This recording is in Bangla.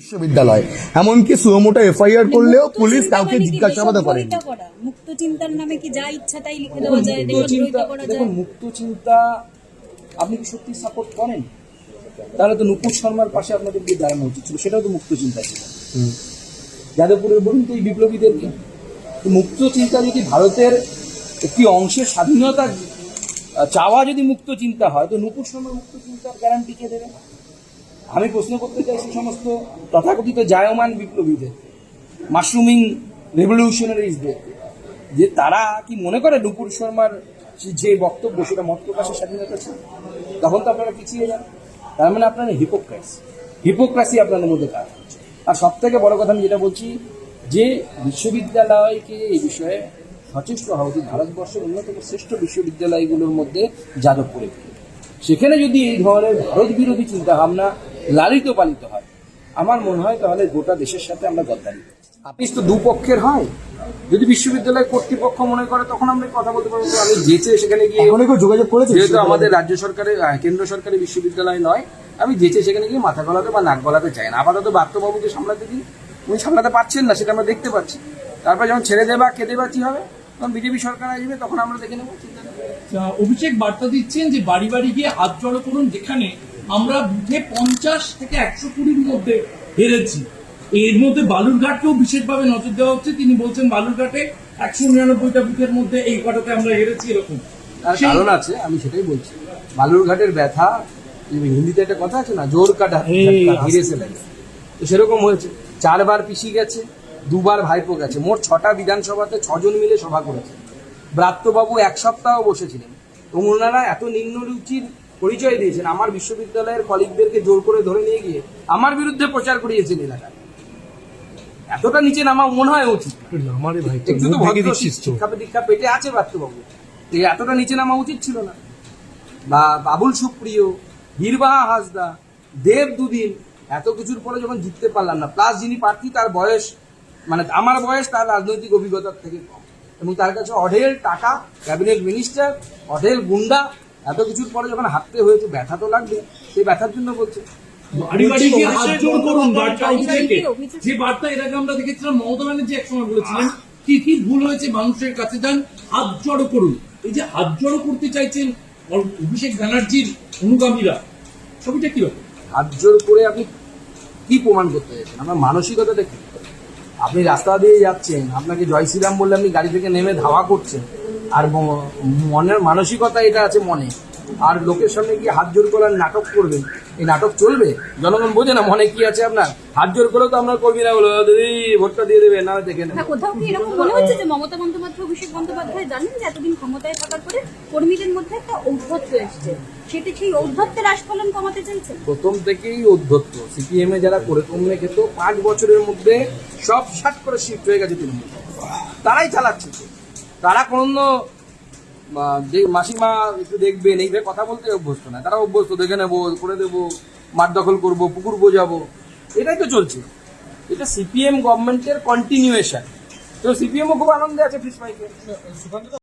বিশ্ববিদ্যালয়। এমনকি সুমোটো এফআইআর করলেও পুলিশ কাউকে মানে কি? বেসম্মানিতা করা। মুক্ত চিন্তার নামে কি যা ইচ্ছা তাই লিখে দেওয়া যায় মুক্ত চিন্তা করা যায়। দেখুন মুক্ত চিন্তা আপনি কি সত্যি সাপোর্ট করেন? তাহলে তো নুপুর শর্মার পাশে আপনাদের গিয়ে দাঁড়ানো উচিত ছিল। সেটাও তো মুক্ত চিন্তা ছিল। যাদবপুরের বলুন তো এই বিপ্লবীদেরকে। তো মুক্ত চিন্তা যদি ভারতের একটি অংশের স্বাধীনতা চাওয়া যদি মুক্ত চিন্তা হয় তো নুপুর শর্মার মুক্ত চিন্তার গ্যারান্টি কে দেবে? আমি প্রশ্ন করতে চাইছি সমস্ত তথাকথিত জায়মান বিপ্লবীদের, মাশরুমিং রেভলিউশনারিজদের যে তারা কি মনে করে নুপুর শর্মার যে- বক্তব্য সেটা মত প্রকাশের স্বাধীনতা ছিল? তখন তো আপনারা পিছিয়ে যান। তার মানে আপনারা হিপোক্রাসি হিপোক্রাসি আপনাদের মধ্যে কাজ আর সব থেকে বড় কথা আমি যেটা বলছি, যে বিশ্ববিদ্যালয়কে এই বিষয়ে সচেষ্ট হওয়া উচিত। ভারতবর্ষের অন্যতম শ্রেষ্ঠ বিশ্ববিদ্যালয়গুলোর মধ্যে যাদবপুরে। সেখানে যদি এই ধরনের ভারত বিরোধী চিন্তা ভাবনা লালিত পালিত হয়। আমার মনে হয় তাহলে গোটা দেশের সাথে আমরা গদ্দারি আপিস তো দুপক্ষের হয়। যদি বিশ্ববিদ্যালয় কর্তৃপক্ষ মনে করে তখন আমরা কথা বলতে পারব আমি যেচে সেখানে গিয়ে কেউ যোগাযোগ করেছে যেহেতু আমাদের রাজ্য সরকারের কেন্দ্র সরকারি বিশ্ববিদ্যালয় নয় আমি যেচে সেখানে গিয়ে মাথা গলাতে বা নাক গলাতে চাই না। আপাতত বাত্যবাবুকে সামলাতে দিন উনি সামলাতে পারছেন না সেটা আমরা দেখতে পাচ্ছি। তারপর যখন ছেড়ে দেবা কেঁদে বাঁচি হবে? তখন বিজেপি সরকার আসবে তখন আমরা দেখে নেব। আহ, অভিষেক বার্তা দিচ্ছেন যে বাড়ি বাড়ি গিয়ে হাত জড়ো করুন যেখানে আমরা বুথে পঞ্চাশ থেকে একশো কুড়ির মধ্যে হেরেছি। এর মধ্যে বালুরঘাটকেও বিশেষভাবে নজর দেওয়া হচ্ছে। তিনি বলছেন বালুরঘাটে একশো নিরানব্বইটা বুথের মধ্যে এই কটাতে আমরা হেরেছি এরকম। তার কারণ আছে আমি সেটাই বলছি। বালুরঘাটের ব্যথা হিন্দিতে একটা কথা আছে না জোর কাটা হিরে সে লাগে তো সেরকম হয়েছে। চারবার পিসি গেছে। দুবার ভাইপো গেছে। মোট ছটা বিধানসভাতে ছজন মিলে সভা করেছে। ব্রাত্যবাবু এক সপ্তাহ বসেছিলেন তো ওনারা এত নিম্ন রুচির পরিচয় দিয়েছেন। আমার বিশ্ববিদ্যালয়ের কলিগদেরকে জোর করে ধরে নিয়ে গিয়ে আমার বিরুদ্ধে প্রচার করিয়েছেন এলাকায় এতটা নিচে নামা মনে হয় উচিত। একটু তো শিক্ষা দীক্ষা পেটে আছে ব্রাত্যবাবু। এতটা নিচে নামা উচিত ছিল না। বা বাবুল সুপ্রিয় বীরবাহা হাসদা দেব দুদিন এত কিছুর পরে যখন জিততে পারলাম না। প্লাস যিনি প্রার্থী তার বয়স মানে আমার বয়স তার রাজনৈতিক অভিজ্ঞতার থেকে কম। এবং তার কাছে অঢেল টাকা ক্যাবিনেট মিনিস্টার অঢেল গুন্ডা এত কিছুর পরে যখন হাঁটতে হয়েছে ব্যথা তো লাগবে সেই ব্যথার জন্য বলছে। যে বার্তা এর আগে আমরা দেখেছিলাম মমতা ব্যানার্জি একসময় বলেছিলেন কি কি ভুল হয়েছে মানুষের কাছে যান হাত জড়ো করুন। এই যে হাত জড়ো করতে চাইছেন অ- অভিষেক ব্যানার্জির অনুগামীরা ছবিটা কীরকম হাত জোর করে আপনি কি প্রমাণ করতে চাইছেন? আপনার মানসিকতা দেখুন আপনি রাস্তা দিয়ে যাচ্ছেন, আপনাকে জয় শ্রীরাম বললে আপনি গাড়ি থেকে নেমে ধাওয়া করছেন। আর মনের মানসিকতা এটা আছে মনে। আর লোকের সামনে গিয়ে হাত জোর করার নাটক করবেন। এই নাটক চলবে? জনগণ বোঝে না মনে কি আছে আপনার? হাত জোর করেও তো আপনার কর্মীরা বলো দিদি ভোটটা দিয়ে দেবে। না দেখে হ্যাঁ, কোথাও কি এরকম মনে হচ্ছে যে মমতা বন্দ্যোপাধ্যায় অভিষেক বন্দ্যোপাধ্যায় জানেন যে এতদিন ক্ষমতায় থাকার পরে কর্মীদের মধ্যে একটা ঔদ্ধত্য এসছে? সেটা সেই ঔদ্ধত্যের আস্ফলন কমাতে চাইছে? প্রথম থেকেই অধ্যত্ত সিপিএম এ যারা করে কমলে খেত পাঁচ বছরের মধ্যে সব ষাট করে শিফট হয়ে গেছে তৃণমূল। তারাই চালাচ্ছে। তারা কোনো মাসিমা একটু দেখবেন এইভাবে কথা বলতে অভ্যস্ত না, তারা অভ্যস্ত, দেখে নেব, করে দেবো, মাঠ দখল করব, পুকুর বোঝাবো, এটাই তো চলছে। এটা সিপিএম গভর্নমেন্টের কন্টিনিউয়েশন তো সিপিএমও খুব আনন্দে আছে ফিস